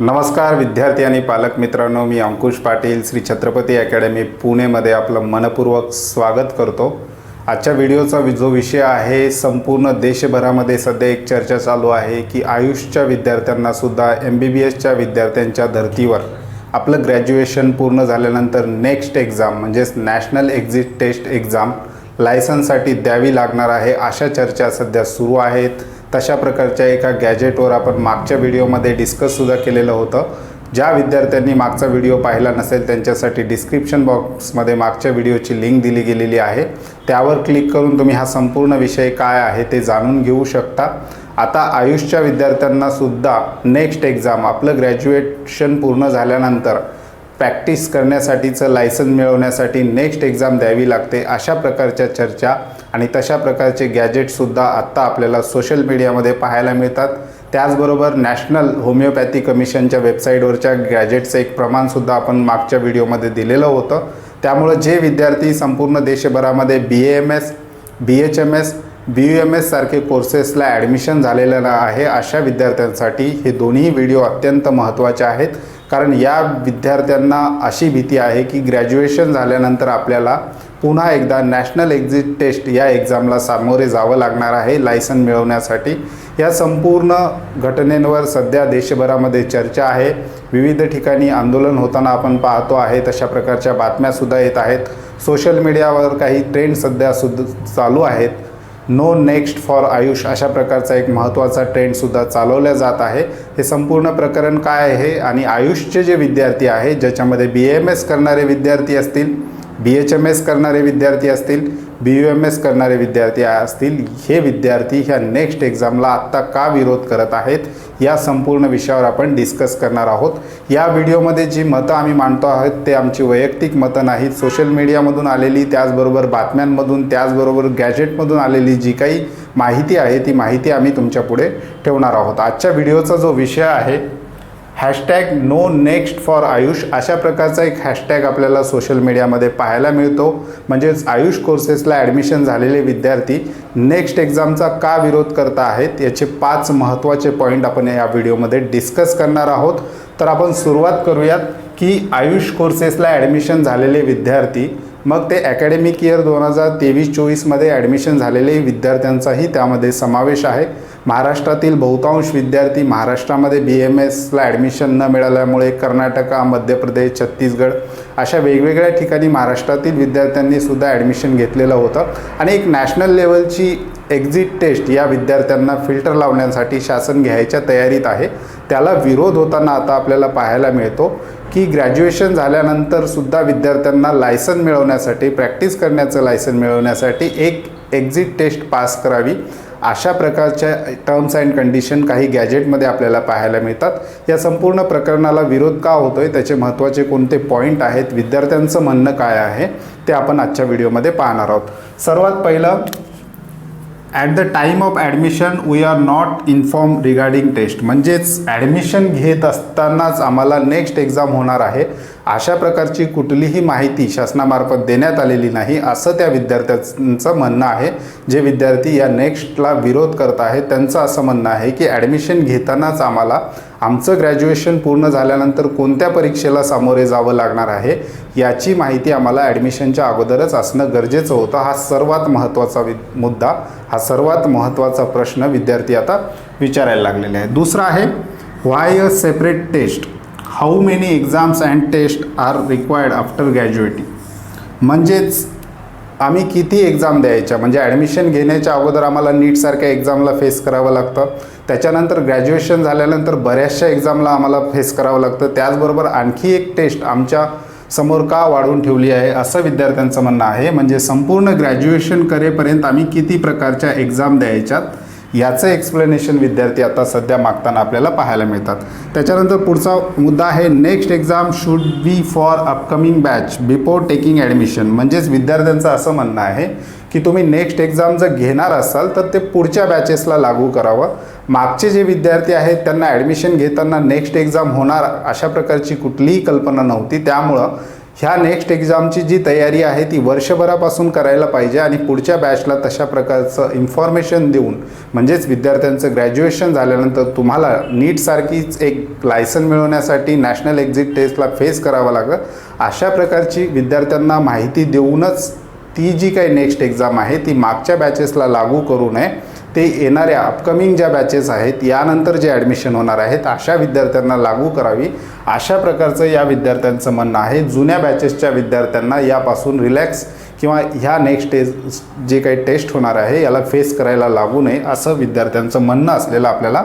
नमस्कार विद्यार्थी आणि पालक मित्रांनो मी अंकुश पाटील श्री छत्रपती अकॅडमी पुणेमध्ये आपलं मनपूर्वक स्वागत करतो. आजच्या व्हिडिओचा जो विषय आहे संपूर्ण देशभरामध्ये सध्या एक चर्चा चालू आहे की आयुषच्या विद्यार्थ्यांनासुद्धा एम बी बी एसच्या विद्यार्थ्यांच्या धर्तीवर आपलं ग्रॅज्युएशन पूर्ण झाल्यानंतर नेक्स्ट एक्झाम म्हणजेच नॅशनल एक्झिट टेस्ट एक्झाम लायसन्ससाठी द्यावी लागणार आहे अशा चर्चा सध्या सुरू आहेत. तशा प्रकारच्या एका गॅजेटवर आपण मागच्या व्हिडिओमध्ये डिस्कससुद्धा केलेलं होतं. ज्या विद्यार्थ्यांनी मागचा व्हिडिओ पाहिला नसेल त्यांच्यासाठी डिस्क्रिप्शन बॉक्समध्ये मागच्या व्हिडिओची लिंक दिली गेलेली आहे. त्यावर क्लिक करून तुम्ही हा संपूर्ण विषय काय आहे ते जाणून घेऊ शकता. आता आयुषच्या विद्यार्थ्यांनासुद्धा नेक्स्ट एक्झाम आपलं ग्रॅज्युएशन पूर्ण झाल्यानंतर प्रॅक्टिस करण्यासाठीचं लायसन मिळवण्यासाठी नेक्स्ट एक्झाम द्यावी लागते अशा प्रकारच्या चर्चा आणि तशा प्रकारचे गॅजेटसुद्धा आत्ता आपल्याला सोशल मीडियामध्ये पाहायला मिळतात. त्याचबरोबर नॅशनल होमिओपॅथी कमिशनच्या वेबसाईटवरच्या गॅजेटचं एक प्रमाणसुद्धा आपण मागच्या व्हिडिओमध्ये दिलेलं होतं. त्यामुळं जे विद्यार्थी संपूर्ण देशभरामध्ये B M S B H M S B U M S सारखे कोर्सेसला ॲडमिशन झालेलं आहे अशा विद्यार्थ्यांसाठी हे दोन्ही व्हिडिओ अत्यंत महत्त्वाचे आहेत. कारण या विद्यार्थ्यांना अशी भीती आहे की ग्रॅज्युएशन झाल्यानंतर आपल्याला पुन्हा एकदा नॅशनल एक्झिट टेस्ट या एक्झामला सामोरे जावं लागणार आहे लायसन मिळवण्यासाठी. या संपूर्ण घटनेवर सध्या देशभरामध्ये चर्चा आहे. विविध ठिकाणी आंदोलन होताना आपण पाहतो आहे तशा प्रकारच्या बातम्यासुद्धा येत आहेत. सोशल मीडियावर काही ट्रेंड सध्या सुद्धा चालू आहेत. नो नेक्स्ट फॉर आयुष अशा प्रकारचा एक महत्त्वाचा ट्रेंडसुद्धा चालवला जात आहे. हे संपूर्ण प्रकरण काय आहे? आणि आयुषचे जे विद्यार्थी आहे ज्याच्यामध्ये बी एम एस करणारे विद्यार्थी असतील बी एच एम एस करणारे विद्यार्थी असतील बी यू एम एस करणारे विद्यार्थी असतील हे विद्यार्थी ह्या नेक्स्ट एक्झामला आत्ता का विरोध करत आहेत या संपूर्ण विषयावर आपण डिस्कस करणार आहोत. या व्हिडिओमध्ये जी मतं आम्ही मांडतो आहोत ते आमची वैयक्तिक मतं नाहीत. सोशल मीडियामधून आलेली त्याचबरोबर बातम्यांमधून त्याचबरोबर गॅजेटमधून आलेली जी काही माहिती आहे ती माहिती आम्ही तुमच्यापुढे ठेवणार आहोत. आजच्या व्हिडिओचा जो विषय आहे hashtag no next for Ayush अशा प्रकारचा एक हॅशटॅग आपल्याला सोशल मीडियामध्ये पाहायला मिळतो. म्हणजेच आयुष कोर्सेसला ॲडमिशन झालेले विद्यार्थी नेक्स्ट एक्झामचा का विरोध करता आहेत याचे पाच महत्त्वाचे पॉईंट आपण या व्हिडिओमध्ये डिस्कस करणार आहोत. तर आपण सुरुवात करूयात की आयुष कोर्सेसला ॲडमिशन झालेले विद्यार्थी मग ते अकॅडमिक इयर दोन हजार तेवीस चोवीसमध्ये ॲडमिशन झालेले विद्यार्थ्यांचाही त्यामध्ये समावेश आहे. महाराष्ट्रातील बहुतांश विद्यार्थी महाराष्ट्रामध्ये बी एम एसला ॲडमिशन न मिळाल्यामुळे कर्नाटका मध्य प्रदेश छत्तीसगड अशा वेगवेगळ्या ठिकाणी महाराष्ट्रातील विद्यार्थ्यांनी सुद्धा ॲडमिशन घेतलेलं होतं. आणि एक नॅशनल लेवलची एक्झिट टेस्ट या विद्यार्थ्यांना फिल्टर लावण्यासाठी शासन घ्यायच्या तयारीत आहे. त्याला विरोध होताना आता आपल्याला पाहायला मिळतो की ग्रॅज्युएशन झाल्यानंतर सुद्धा विद्यार्थ्यांना लायसन मिळवण्यासाठी प्रॅक्टिस करण्याचं लायसन मिळवण्यासाठी एक एक्झिट टेस्ट पास करावी. अशा प्रकारच्या टर्म्स अँड कंडिशन काही गॅजेटमध्ये आपल्याला पाहायला मिळतात. या संपूर्ण प्रकरणाला विरोध का होतोय? त्याचे महत्त्वाचे कोणते पॉईंट आहेत? विद्यार्थ्यांचं म्हणणं काय आहे? ते आपण आजच्या व्हिडिओमध्ये पाहणार आहोत. सर्वात पहिलं at the time of admission we are not inform regarding test म्हणजेच ॲडमिशन घेत असतानाच आम्हाला नेक्स्ट एक्झाम होणार आहे. अशा प्रकारची कुठलीही माहिती शासनामार्फत देण्यात आलेली नाही असं त्या विद्यार्थ्यांचं म्हणणं आहे. जे विद्यार्थी या नेक्स्टला विरोध करत आहेत त्यांचं असं म्हणणं आहे की ॲडमिशन घेतानाच आम्हाला आमचं ग्रॅज्युएशन पूर्ण झाल्यानंतर कोणत्या परीक्षेला सामोरे जावं लागणार आहे याची माहिती आम्हाला ॲडमिशनच्या अगोदरच असणं गरजेचं होतं. हा सर्वात महत्त्वाचा वि मुद्दा हा सर्वात महत्त्वाचा प्रश्न विद्यार्थी आता विचारायला लागलेले आहे दुसरा आहे why a separate test how many exams and test are required after graduation म्हणजेच आम्ही किती एक्झाम द्यायच्या? म्हणजे ॲडमिशन घेण्याच्या अगोदर आम्हाला नीटसारख्या एक्झामला फेस करावं लागतं. त्याच्यानंतर ग्रॅज्युएशन झाल्यानंतर बऱ्याचशा एक्झामला आम्हाला फेस करावं लागतं. त्याचबरोबर आणखी एक टेस्ट आमच्यासमोर का वाढवून ठेवली आहे असं विद्यार्थ्यांचं म्हणणं आहे. म्हणजे संपूर्ण ग्रॅज्युएशन करेपर्यंत आम्ही किती प्रकारच्या एक्झाम द्यायच्यात? याचं एक्सप्लेनेशन विद्यार्थी आता सध्या मागताना आपल्याला पाहायला मिळतात. त्याच्यानंतर पुढचा मुद्दा आहे next exam should be for upcoming batch before taking admission म्हणजेच विद्यार्थ्यांचं असं म्हणणं आहे की तुम्ही नेक्स्ट एक्झाम जर घेणार असाल तर ते पुढच्या बॅचेसला लागू करावं. मागचे जे विद्यार्थी आहेत त्यांना ॲडमिशन घेताना नेक्स्ट एक्झाम होणार अशा प्रकारची कुठलीही कल्पना नव्हती. त्यामुळं ह्या नेक्स्ट एक्झामची जी तयारी आहे ती वर्षभरापासून करायला पाहिजे आणि पुढच्या बॅचला तशा प्रकारचं इन्फॉर्मेशन देऊन म्हणजेच विद्यार्थ्यांचं ग्रॅज्युएशन झाल्यानंतर तुम्हाला नीटसारखीच एक लायसन मिळवण्यासाठी नॅशनल एक्झिट टेस्टला फेस करावं लागलं. अशा प्रकारची विद्यार्थ्यांना माहिती देऊनच ती जी काही नेक्स्ट एक्झाम आहे ती मागच्या बॅचेसला लागू करू नये. ते येणाऱ्या अपकमिंग ज्या बॅचेस आहेत यानंतर जे ॲडमिशन होणार आहेत अशा विद्यार्थ्यांना लागू करावी. अशा प्रकारचं या विद्यार्थ्यांचं म्हणणं आहे. जुन्या बॅचेसच्या विद्यार्थ्यांना यापासून रिलॅक्स किंवा ह्या नेक्स्ट टेस्ट जे काही टेस्ट होणार आहे याला फेस करायला लागू नये असं विद्यार्थ्यांचं म्हणणं असलेलं आपल्याला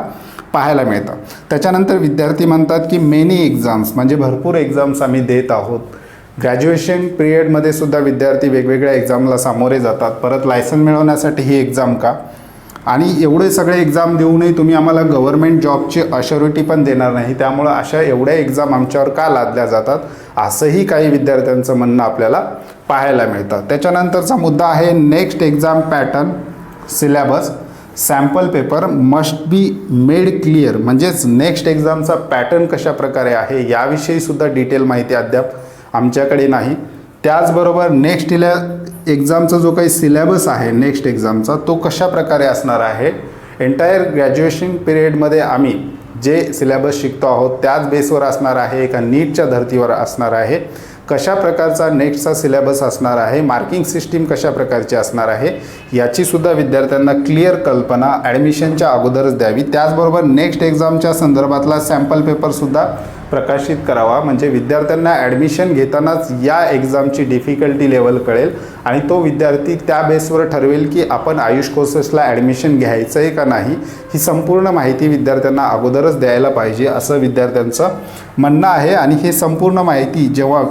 पाहायला मिळतं. त्याच्यानंतर विद्यार्थी म्हणतात की मेनी एक्झाम्स म्हणजे भरपूर एक्झाम्स आम्ही देत आहोत. ग्रॅज्युएशन पिरियडमध्ये सुद्धा विद्यार्थी वेगवेगळ्या एक्झामला सामोरे जातात. परत लायसन मिळवण्यासाठी ही एक्झाम का? आणि एवढे सगळे एक्झाम देऊनही तुम्ही आम्हाला गव्हर्मेंट जॉबची अशोरिटी पण देणार नाही. त्यामुळं अशा एवढ्या एक्झाम आमच्यावर का लादल्या जातात? असंही काही विद्यार्थ्यांचं म्हणणं आपल्याला पाहायला मिळतं. त्याच्यानंतरचा मुद्दा आहे next exam pattern syllabus sample paper must be made clear म्हणजेच नेक्स्ट एक्झामचा पॅटर्न कशा प्रकारे आहे याविषयीसुद्धा डिटेल माहिती अद्याप आमच्याकडे नाही. त्याचबरोबर नेक्स्ट इल्या एक्झामचा जो काही सिलेबस आहे नेक्स्ट एक्झामचा तो कशा प्रकारे असणार आहे? एंटायर ग्रॅज्युएशन पिरियडमध्ये आम्ही जे सिलेबस शिकतो आहोत त्याच बेसवर असणार आहे एका नीटच्या धर्तीवर असणार आहे. कशा प्रकारचा नेक्स्टचा सिलेबस असणार आहे मार्किंग सिस्टीम कशा प्रकारची असणार आहे याचीसुद्धा विद्यार्थ्यांना क्लिअर कल्पना ॲडमिशनच्या अगोदरच द्यावी. त्याचबरोबर नेक्स्ट एक्झामच्या संदर्भातला सॅम्पल पेपरसुद्धा प्रकाशित करावा. म्हणजे विद्यार्थ्यांना ॲडमिशन घेतानाच या एक्झामची डिफिकल्टी लेवल कळेल. आणि तो विद्यार्थी त्या बेसवर ठरवेल की आपण आयुष कोर्सेसला ॲडमिशन घ्यायचं आहे का नाही ही संपूर्ण माहिती विद्यार्थ्यांना अगोदरच द्यायला पाहिजे असं विद्यार्थ्यांचं म्हणणं आहे. आणि हे संपूर्ण माहिती जेव्हा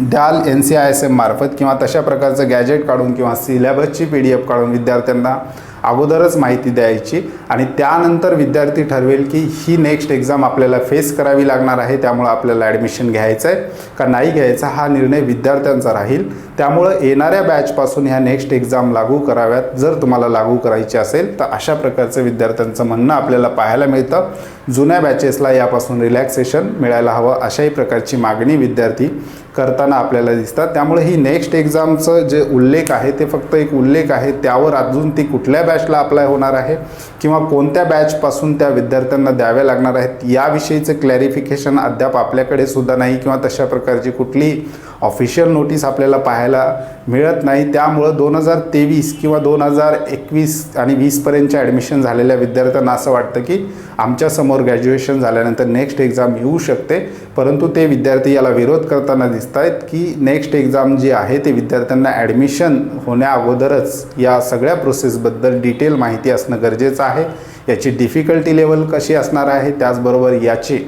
द्याल N C I S M मार्फत किंवा तशा प्रकारचं गॅजेट काढून किंवा सिलेबसची पी डी एफ काढून विद्यार्थ्यांना अगोदरच माहिती द्यायची आणि त्यानंतर विद्यार्थी ठरवेल की ही नेक्स्ट एक्झाम आपल्याला फेस करावी लागणार आहे त्यामुळं आपल्याला ॲडमिशन घ्यायचं आहे का नाही घ्यायचा हा निर्णय विद्यार्थ्यांचा राहील. त्यामुळं येणाऱ्या बॅचपासून ह्या नेक्स्ट एक्झाम लागू कराव्यात. जर तुम्हाला लागू करायची असेल तर अशा प्रकारचं विद्यार्थ्यांचं म्हणणं आपल्याला पाहायला मिळतं. जुन्या बॅचेसला यापासून रिलॅक्सेशन मिळायला हवं अशाही प्रकारची मागणी विद्यार्थी करताना आपल्याला दिसतात. त्यामुळे ही नेक्स्ट एक्झामचं जे उल्लेख आहे ते फक्त एक उल्लेख आहे. त्यावर अजून ती कुठल्या बॅचला अप्लाय होणार आहे किंवा कोणत्या बॅचपासून त्या विद्यार्थ्यांना द्याव्या लागणार आहेत याविषयीचं क्लॅरिफिकेशन अद्याप आपल्याकडे सुद्धा नाही किंवा तशा प्रकारची कुठली ऑफिशियल नोटीस आपल्याला पाहायला मिळत नाही. त्यामुळं दोन हजार तेवीस किंवा दोन हजार एकवीस आणि वीसपर्यंतच्या ॲडमिशन झालेल्या विद्यार्थ्यांना असं वाटतं की आमच्यासमोर ग्रॅज्युएशन झाल्यानंतर नेक्स्ट एक्झाम येऊ शकते. परंतु ते विद्यार्थी याला विरोध करताना दिसत आहेत की नेक्स्ट एक्झाम जी आहे ते विद्यार्थ्यांना ॲडमिशन होण्या अगोदरच या सगळ्या प्रोसेसबद्दल डिटेल माहिती असणं गरजेचं आहे. याची डिफिकल्टी लेवल कशी असणार आहे? त्याचबरोबर याची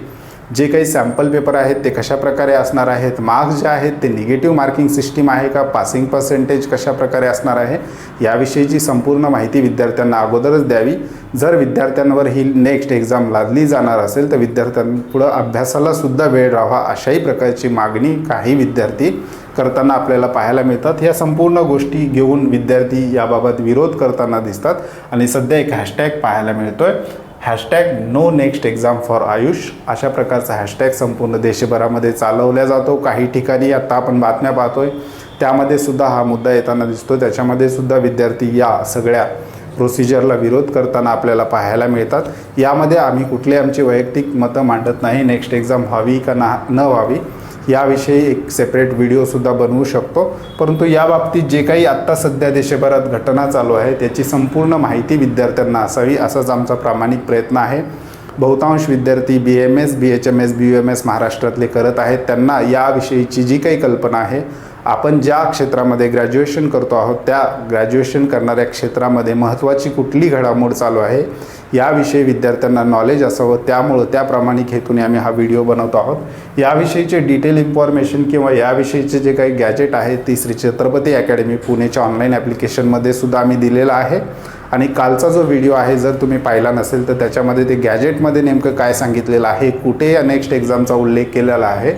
जे काही सॅम्पल पेपर आहेत ते कशा प्रकारे असणार आहेत? मार्क्स जे आहेत ते निगेटिव्ह मार्किंग सिस्टीम आहे का? पासिंग पर्सेंटेज कशाप्रकारे असणार आहे? याविषयीची संपूर्ण माहिती विद्यार्थ्यांना अगोदरच द्यावी. जर विद्यार्थ्यांवर ही नेक्स्ट एक्झाम लादली जाणार असेल तर विद्यार्थ्यांपुढं अभ्यासालासुद्धा वेळ राहावा अशाही प्रकारची मागणी काही विद्यार्थी करताना आपल्याला पाहायला मिळतात. ह्या संपूर्ण गोष्टी घेऊन विद्यार्थी याबाबत विरोध करताना दिसतात. आणि सध्या एक हॅशटॅग पाहायला मिळतो आहे hashtag no next exam for Ayush. अशा प्रकारचा हॅशटॅग संपूर्ण देशभरामध्ये चालवला जातो. काही ठिकाणी आत्ता आपण बातम्या पाहतोय. त्यामध्ये सुद्धा हा मुद्दा येताना दिसतो त्याच्यामध्ये सुद्धा विद्यार्थी या सगळ्या प्रोसिजरला विरोध करताना आपल्याला पाहायला मिळतात. यामध्ये आम्ही कुठले आमची वैयक्तिक मतं मांडत नाही. नेक्स्ट एक्झाम व्हावी का ना न व्हावी? याविषयी एक सेपरेट व्हिडिओसुद्धा बनवू शकतो. परंतु या बाबतीत जे काही आत्ता सध्या देशभरात घटना चालू आहे त्याची संपूर्ण माहिती विद्यार्थ्यांना असावी असाच आमचा प्रामाणिक प्रयत्न आहे. बहुतांश विद्यार्थी B M S B H M S B U M S महाराष्ट्रातले करत आहेत. त्यांना याविषयीची जी काही कल्पना आहे आपण ज्या क्षेत्रामध्ये ग्रॅज्युएशन करतो आहोत त्या ग्रॅज्युएशन करणाऱ्या क्षेत्रामध्ये महत्त्वाची कुठली घडामोड चालू आहे याविषयी विद्यार्थ्यांना नॉलेज असावं. त्यामुळं त्या प्रामाणिक हेतूने आम्ही हा व्हिडिओ बनवतो आहोत. याविषयीचे डिटेल इन्फॉर्मेशन किंवा याविषयीचे जे काही गॅजेट आहे ती श्री छत्रपती अकॅडमी पुणेच्या ऑनलाईन ॲप्लिकेशनमध्ये सुद्धा आम्ही दिलेला आहे. आणि कालचा जो व्हिडिओ आहे जर तुम्ही पाहिला नसेल तर त्याच्यामध्ये ते गॅजेटमध्ये नेमकं काय सांगितलेलं आहे कुठे या नेक्स्ट एक्झामचा उल्लेख केलेला आहे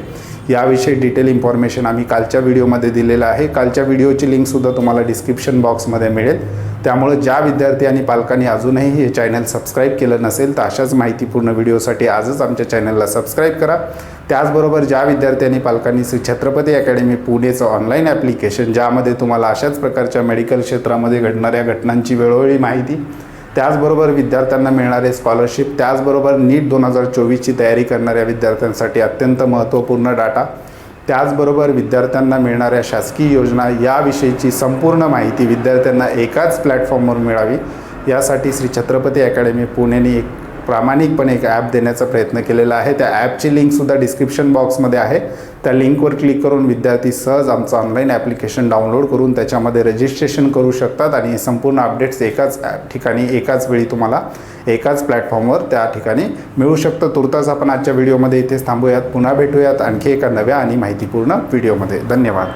याविषयी डिटेल इन्फॉर्मेशन आम्ही कालच्या व्हिडिओमध्ये दिलेलं आहे. कालच्या व्हिडिओची लिंकसुद्धा तुम्हाला डिस्क्रिप्शन बॉक्समध्ये मिळेल. त्यामुळे ज्या विद्यार्थी आणि पालकांनी अजूनही हे चॅनल सबस्क्राईब केलं नसेल तर अशाच माहितीपूर्ण व्हिडिओसाठी आजच आमच्या चॅनलला सबस्क्राईब करा. त्याचबरोबर ज्या विद्यार्थी आणि पालकांनी श्री छत्रपती अकॅडमी पुणेचं ऑनलाईन ॲप्लिकेशन ज्यामध्ये तुम्हाला अशाच प्रकारच्या मेडिकल क्षेत्रामध्ये घडणाऱ्या घटनांची वेळोवेळी माहिती त्याचबरोबर विद्यार्थ्यांना मिळणारे स्कॉलरशिप त्याचबरोबर नीट दोन हजार चोवीसची तयारी करणाऱ्या विद्यार्थ्यांसाठी अत्यंत महत्त्वपूर्ण डाटा त्याचबरोबर विद्यार्थ्यांना मिळणाऱ्या शासकीय योजना याविषयीची संपूर्ण माहिती विद्यार्थ्यांना एकाच प्लॅटफॉर्मवर मिळावी. यासाठी श्री छत्रपती अकॅडमी पुणेने एक प्रामाणिकपणे एक ॲप देण्याचा प्रयत्न केलेला आहे. त्या ॲपची लिंकसुद्धा डिस्क्रिप्शन बॉक्समध्ये आहे. त्या लिंकवर क्लिक करून विद्यार्थी सहज आमचं ऑनलाईन ॲप्लिकेशन डाउनलोड करून त्याच्यामध्ये रजिस्ट्रेशन करू शकतात आणि संपूर्ण अपडेट्स एकाच ॲप ठिकाणी एकाच वेळी तुम्हाला एकाच प्लॅटफॉर्मवर त्या ठिकाणी मिळू शकतं. तुर्तास आपण आजच्या व्हिडिओमध्ये इथेच थांबूयात. पुन्हा भेटूयात आणखी एका नव्या आणि माहितीपूर्ण व्हिडिओमध्ये धन्यवाद.